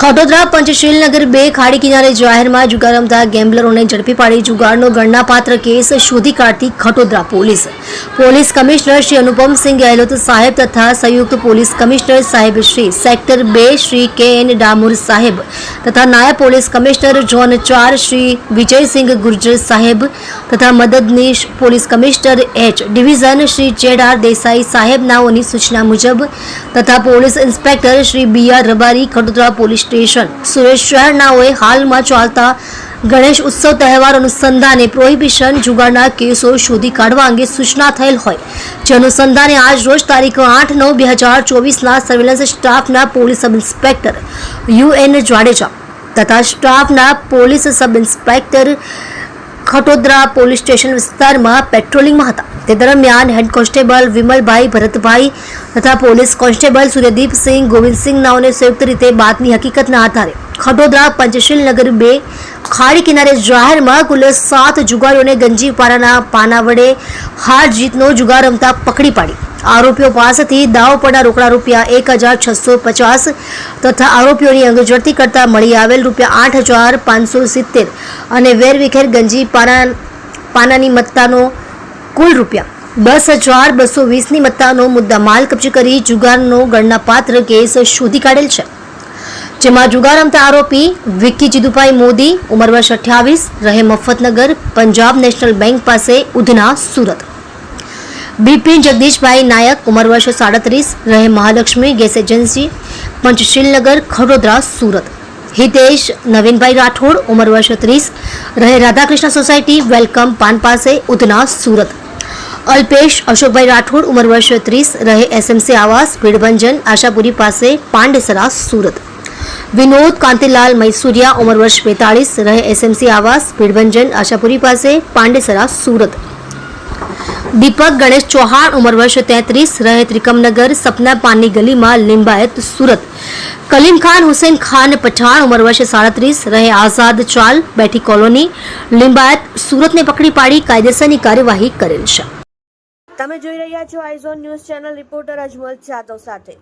ખટોદરા પંચશીલ નગર બે ખાડી કિનારે જાહેરમાં જુગાર રમતા ગેમ્બલરોને ઝડપી પાડી જુગારનો ગણનાપાત્ર કેસ શોધી કાઢતી Khatodara police. Police commissioner Shri Anupamsinh Gehlot સાહેબ તથા સંયુક્ત પોલીસ કમિશનર સાહેબ શ્રી સેક્ટર બે શ્રી કે એન ડામોર સાહેબ તથા નાયબ પોલીસ કમિશનર ઝોન ચાર શ્રી વિજયસિંહ ગુર્જર સાહેબ તથા મદદનીશ police commissioner H division Shri Z R Desai સાહેબ નાઓની સૂચના મુજબ તથા police inspector Shri B R Rabari Khadodara police station. Suresh શહેરનાઓએ હાલમાં ચાલતા ગણેશ ઉત્સવ તહેવાર અનુસંધાને પ્રોહિબિશન જુગારના કેસો શોધી કાઢવા અંગે સૂચના થયેલ હોય. જે અનુસંધાને આજ રોજ તારીખ આઠ નવ બે હજાર ચોવીસના સર્વેલન્સ સ્ટાફના police sub inspector U N Jadeja તથા સ્ટાફના police sub inspector Khatodara police station વિસ્તારમાં પેટ્રોલિંગમાં હતા. તે દરમિયાન હેડ કોન્સ્ટેબલ વિમલભાઈ ભરતભાઈ તથા પોલીસ કોન્સ્ટેબલ સૂર્યદીપસિંહ ગોવિંદસિંહ નાઓને સંયુક્ત રીતે બાતની હકીકતના આધારે ખટોદરા પંચશીલ નગર બે, ખાડી કિનારે જાહેરમાં કુલ સાત જુગારીઓને ગંજી પારાના પાના વડે હાર જીતનો જુગાર રમતા પકડી પાડી. આરોપીઓ પાસેથી દાવ પડા રોકડા રૂપિયા એક હજાર છસો પચાસ તથા આરોપીઓની અંગઝડતી કરતા મળી આવેલ રૂપિયા આઠ હજાર પાંચસો સિત્તેર અને વેરવિખેર ગંજી પાના પાનાની મત્તાનો કુલ રૂપિયા દસ હજાર બસો વીસની મત્તાનો મુદ્દા માલ કબજે કરી જુગારનો ગણનાપાત્ર કેસ શોધી કાઢેલ છે. જેમાં જુગાર રમતા આરોપી વિક્કી જીદુભાઈ મોદી, ઉંમર વર્ષ અઠ્યાવીસ, રહે મફતનગર, પંજાબ નેશનલ બેંક પાસે ઉધના સુરત. બિપિન જગદીશભાઈ નાયક, ઉંમર વર્ષ સાડત્રીસ, રહે મહાલક્ષ્મી ગેસ એજન્સી, પંચશીલનગર, ખડોદરા, સુરત. હિતેશ, નવીનભાઈ રાઠોડ, ઉંમર વર્ષ ત્રીસ, રહે રાધાકૃષ્ણ સોસાયટી, વેલકમ પાન પાસે ઉધના સુરત. અલ્પેશ, અશોકભાઈ રાઠોડ, ઉંમર વર્ષ ત્રીસ, રહે એસએમસી આવાસ, ભીડભંજન, આશાપુરી પાસે પાંડેસરા સુરત. વિનોદ, કાંતિલાલ, મૈસુરિયા, ઉંમર વર્ષ બેતાળીસ, રહે એસએમસી આવાસ, ભીડભંજન, આશાપુરી પાસે, પાંડેસરા, સુરત. દીપક ગણેશ ચૌહાણ, ઉંમર વર્ષ તેત્રીસ, રહે ત્રિકમનગર, સપના પાનની ગલીમાં લિંબાયત, સુરત. કલીમ ખાન, હુસેન ખાન પઠાણ, ઉંમર વર્ષ સાડત્રીસ, રહે આઝાદ ચાલ, બેઠી કોલોની, લિંબાયત, સુરતને પકડી પાડી કાયદેસરની કાર્યવાહી કરેલ છે. તમે જોઈ રહ્યા છો iZone news channel reporter Ajmal Jadav સાથે.